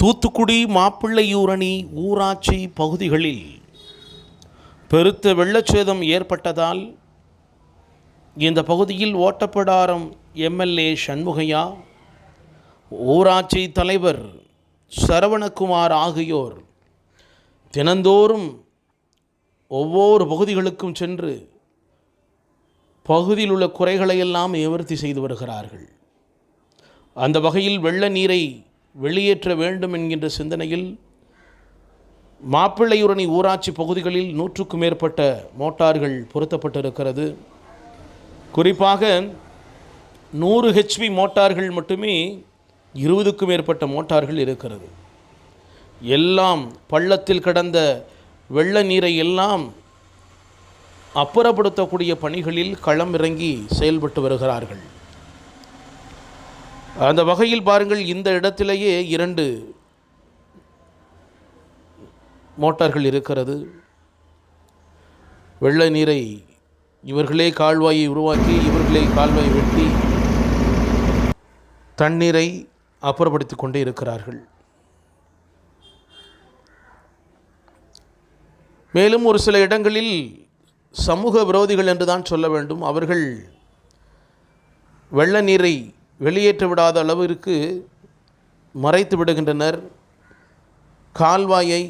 தூத்துக்குடி மாப்பிள்ளையூரணி ஊராட்சி பகுதிகளில் பெருத்த வெள்ளச்சேதம் ஏற்பட்டதால் இந்த பகுதியில் ஓட்டப்படாரம் எம்எல்ஏ சண்முகையா ஊராட்சி தலைவர் சரவணகுமார் ஆகியோர் தினந்தோறும் ஒவ்வொரு பகுதிகளுக்கும் சென்று பகுதியில் உள்ள குறைகளையெல்லாம் நிவர்த்தி செய்து வருகிறார்கள். அந்த வகையில் வெள்ள நீரை வெளியேற்ற வேண்டும் என்கின்ற சிந்தனையில் மாப்பிள்ளையுரணி ஊராட்சி பகுதிகளில் நூற்றுக்கும் மேற்பட்ட மோட்டார்கள் பொருத்தப்பட்டிருக்கிறது. குறிப்பாக நூறு ஹெச்பி மோட்டார்கள் மட்டுமே இருபதுக்கும் மேற்பட்ட மோட்டார்கள் இருக்கிறது. எல்லாம் பள்ளத்தில் கடந்த வெள்ள நீரை எல்லாம் அப்புறப்படுத்தக்கூடிய பணிகளில் களம் இறங்கி செயல்பட்டு வருகிறார்கள். அந்த வகையில் பாருங்கள் இந்த இடத்திலேயே இரண்டு மோட்டார்கள் இருக்கிறது. வெள்ள நீரை இவர்களே கால்வாயை உருவாக்கி இவர்களே கால்வாய் வெட்டி தண்ணீரை அப்புறப்படுத்தி கொண்டே இருக்கிறார்கள். மேலும் ஒரு சில இடங்களில் சமூக விரோதிகள் என்று தான் சொல்ல வேண்டும். அவர்கள் வெள்ள நீரை வெளியேற்ற விடாத அளவிற்கு மறைத்து விடுகின்றனர். கால்வாயை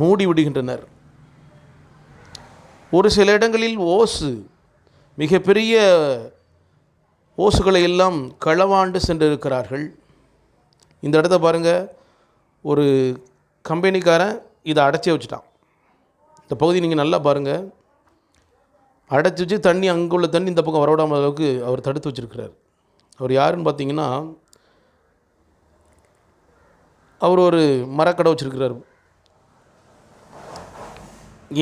மூடி விடுகின்றனர். ஒரு சில இடங்களில் ஓசு மிகப்பெரிய ஓசுகளை எல்லாம் களவாண்டு சென்றிருக்கிறார்கள். இந்த இடத்த பாருங்கள் ஒரு கம்பெனிக்காரன் இதை அடைச்சி வச்சுட்டான். இந்த பகுதி நீங்கள் நல்லா பாருங்கள் அடைச்சி வச்சு தண்ணி அங்குள்ள தண்ணி இந்த பக்கம் வரவிடாம அளவுக்கு அவர் தடுத்து வச்சுருக்கிறார். அவர் யாருன்னு பார்த்தீங்கன்னா அவர் ஒரு மரக்கடை வச்சிருக்கிறார்.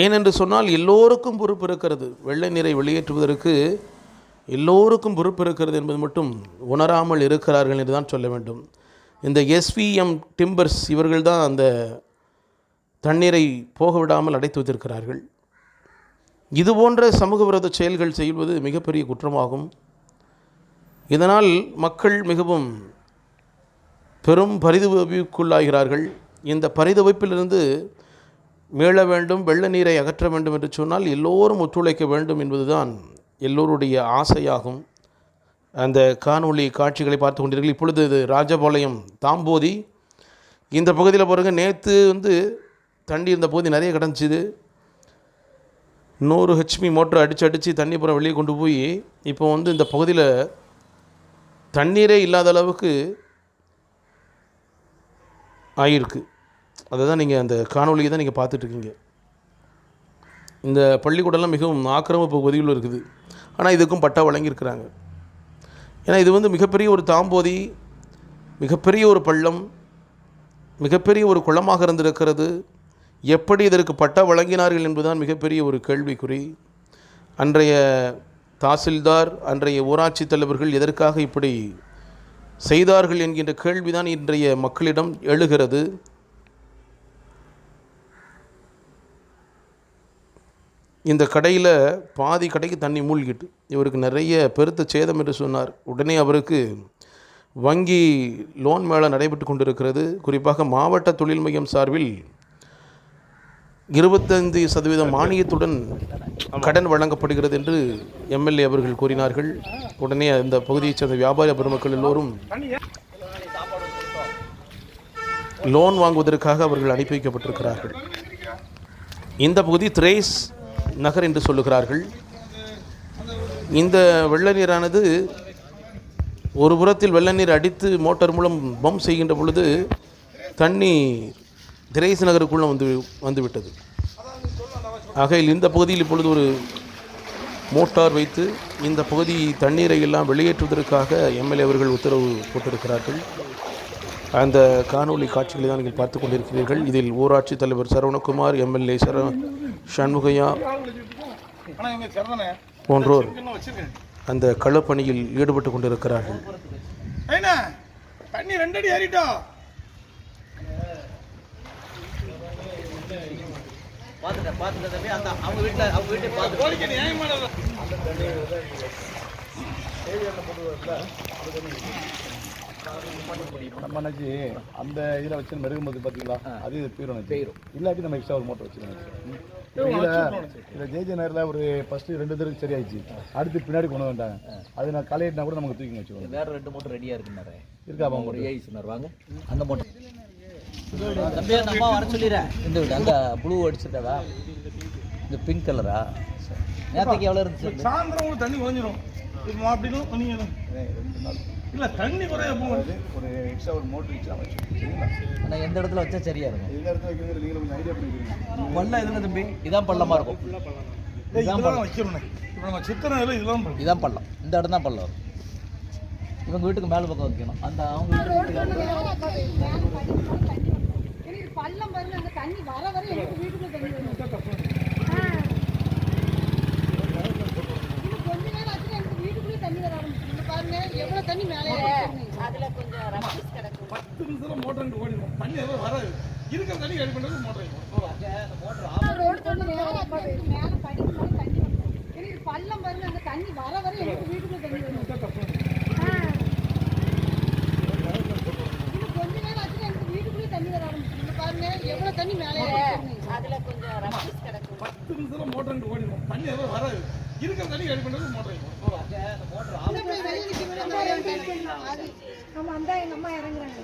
ஏனென்று சொன்னால் எல்லோருக்கும் பொறுப்பு இருக்கிறது. வெள்ளை நீரை வெளியேற்றுவதற்கு எல்லோருக்கும் பொறுப்பு இருக்கிறது என்பது மட்டும் உணராமல் இருக்கிறார்கள் என்று தான் சொல்ல வேண்டும். இந்த எஸ்விஎம் டிம்பர்ஸ் இவர்கள் தான் அந்த தண்ணீரை போக விடாமல் அடைத்து வைத்திருக்கிறார்கள். இதுபோன்ற சமூக விரோத செயல்கள் செய்வது மிகப்பெரிய குற்றமாகும். இதனால் மக்கள் மிகவும் பெரும் பரிதவிப்புக்குள்ளாகிறார்கள் இந்த பரிதவிப்பிலிருந்து மீள வேண்டும் வெள்ள நீரை அகற்ற வேண்டும் என்று சொன்னால் எல்லோரும் ஒத்துழைக்க வேண்டும் என்பதுதான் எல்லோருடைய ஆசையாகும். அந்த காணொளி காட்சிகளை பார்த்து கொண்டீர்கள் இப்பொழுது இது ராஜபாளையம் தாம்போதி. இந்த பகுதியில் பாருங்கள் நேற்று வந்து தண்ணி இருந்த பகுதி நிறைய கிடஞ்சிது நூறு ஹெச்பி மோட்டர் அடித்து அடித்து தண்ணி புறம் வெளியே கொண்டு போய் இப்போ வந்து இந்த பகுதியில் தண்ணீரே இல்லாத அளவுக்கு ஆகியிருக்கு அதை தான் நீங்கள் அந்த காணொலியை தான் நீங்கள் பார்த்துட்ருக்கீங்க. இந்த பள்ளிக்கூடம்லாம் மிகவும் ஆக்கிரமிப்பு பகுதியில் இருக்குது. ஆனால் இதுக்கும் பட்டா வழங்கியிருக்கிறாங்க. ஏன்னா இது வந்து மிகப்பெரிய ஒரு தாம்போதி மிகப்பெரிய ஒரு பள்ளம் மிகப்பெரிய ஒரு குளமாக இருந்திருக்கிறது. எப்படி இதற்கு பட்டா வழங்கினார்கள் என்பதுதான் மிகப்பெரிய ஒரு கேள்விக்குறி. அன்றைய தாசில்தார் அன்றைய ஊராட்சி தலைவர்கள் எதற்காக இப்படி செய்தார்கள் என்கின்ற கேள்விதான் இன்றைய மக்களிடம் எழுகிறது. இந்த கடையில் பாதி கடைக்கு தண்ணி மூழ்கிட்டு இவருக்கு நிறைய பெருத்த சேதம் என்று சொன்னார். உடனே அவருக்கு வங்கி லோன் மேலே நடைபெற்று கொண்டிருக்கிறது. குறிப்பாக மாவட்ட தொழில் மையம் சார்பில் இருபத்தைந்து சதவீத மானியத்துடன் கடன் வழங்கப்படுகிறது என்று எம்எல்ஏ அவர்கள் கூறினார்கள். உடனே அந்த பகுதியைச் சேர்ந்த வியாபார பெருமக்கள் எல்லோரும் லோன் வாங்குவதற்காக அவர்கள் அனுப்பி வைக்கப்பட்டிருக்கிறார்கள். இந்த பகுதி திரேஸ் நகர் என்று சொல்லுகிறார்கள். இந்த வெள்ள நீரானது ஒரு புறத்தில் வெள்ள நீர் அடித்து மோட்டார் மூலம் பம்ப் செய்கின்ற பொழுது தண்ணி திரேஸ் நகருக்குள்ளே வந்து வந்துவிட்டது. ஆகையில் இந்த பகுதியில் இப்பொழுது ஒரு மோட்டார் வைத்து இந்த பகுதி தண்ணீரை எல்லாம் வெளியேற்றுவதற்காக எம்எல்ஏ அவர்கள் உத்தரவு போட்டிருக்கிறார்கள். அந்த காணொலி காட்சிகளை தான் நீங்கள் பார்த்து கொண்டிருக்கிறீர்கள். இதில் ஊராட்சி தலைவர் சரவணகுமார் எம்எல்ஏ சர சண்முகையா போன்றோர் அந்த களப்பணியில் ஈடுபட்டு கொண்டிருக்கிறார்கள். தண்ணி ரெண்டடி ஏறிட்டோம். பார்த்துட்டேன் பார்த்துட்டேன் தம்பி. அந்த அவங்க வீட்டில் அவங்க வீட்டை பார்த்து நியாயமானது நம்ம அண்ணாச்சி அந்த இதில் வச்சு மெருகும்போது பார்த்தீங்களா அது இது பீரும் பெயரும் இல்லாட்டி நம்ம எக்ஸ்ட்ரா ஒரு மோட்டர் வச்சுக்கணும் இதில் ஜே ஜே நேரில் ஒரு ஃபஸ்ட்டு ரெண்டு தடவை சரியாயிடுச்சு. அடுத்து பின்னாடி கொண்டு வந்துட்டாங்க. அது நான் கலையிட்டா கூட நமக்கு தூக்கி வச்சுக்கணும் வேற ரெண்டு மூட்டை ரெடியா இருக்குன்னாரு. இருக்கா அவங்க ஒரு ஏஐ சொன்னார். வாங்க. அந்த மூட்டை தம்பி அந்த அம்மா வர சொல்லிடுறேன். இந்த வீடு அந்த ப்ளூ அடிச்சிருக்காதா இந்த பிங்க் கலரா நேற்றுக்கு எவ்வளோ இருந்துச்சு சாயந்தரம் உங்களுக்கு தண்ணி குறைஞ்சிரும். இப்போ அப்படின்னும் தண்ணி ரெண்டு நாள் இல்ல தண்ணி குறைய போகுது. ஒரு எக்ஸ்ட்ரா ஒரு மோட்டர் வச்சு ஆனால் எந்த இடத்துல வச்சா சரியா இருக்கும்? எந்த இடத்துல வைக்கிறது நீங்களும் கொஞ்சம் ஐடியா பண்ணிக்கிறீங்க. பள்ளம் எதுங்க தம்பி? இதான் பள்ளமா இருக்கும். இதெல்லாம் வைக்கணும் இப்போ நம்ம சித்திரம் இல்லை இதெல்லாம் பண்ணணும். இதான் பள்ளம். இந்த இடம் தான் பள்ளம். வரும் இவங்க வீட்டுக்கு மேல் பக்கம் வைக்கணும். அந்த அவங்க வீட்டுக்கு பள்ளம் பாருங்க அங்க தண்ணி வர வர எனக்கு வீட்டுக்குள்ள தண்ணி. இன்னும் கொஞ்ச நேரம் ஆச்சுன்னா எனக்கு வீட்டுக்குள்ளே தண்ணி வர ஆரம்பிச்சு இங்க பாருங்க எவ்வளவு தண்ணி மேலே அதுல கொஞ்சம் ரப்பீஸ் கிடக்கும். பத்து நிமிஷம் மோட்டர் அங்கே ஓடிடும் தண்ணி எதுவும் வராது. இருக்கிற தண்ணி ரெடி பண்ணுறது மோட்டர் ரோடு தண்ணி நேரா போகுது. மேல படிக்கு மேல தண்ணி எனக்கு பள்ளம் பாருங்க அங்க தண்ணி வர வர எனக்கு வீட்டுக்குள்ள தண்ணி வரும் ஆ. இன்னும் கொஞ்ச நேரம் ஆச்சுன்னா எனக்கு வீட்டுக்குள்ளே தண்ணி வர ஆரம்பிச்சு இங்க பாருங்க எவ்வளவு தண்ணி மேலே அதுல கொஞ்சம் ரப்பீஸ் கிடக்கும். பத்து நிமிஷம் மோட்டர் ஓடிடும் தண்ணி எதுவும் வராது. இருக்கிற தண்ணி ரெடி பண்ணுறது மோட்டர் ஆமா அந்த எங்க அம்மா இறங்குறாங்க.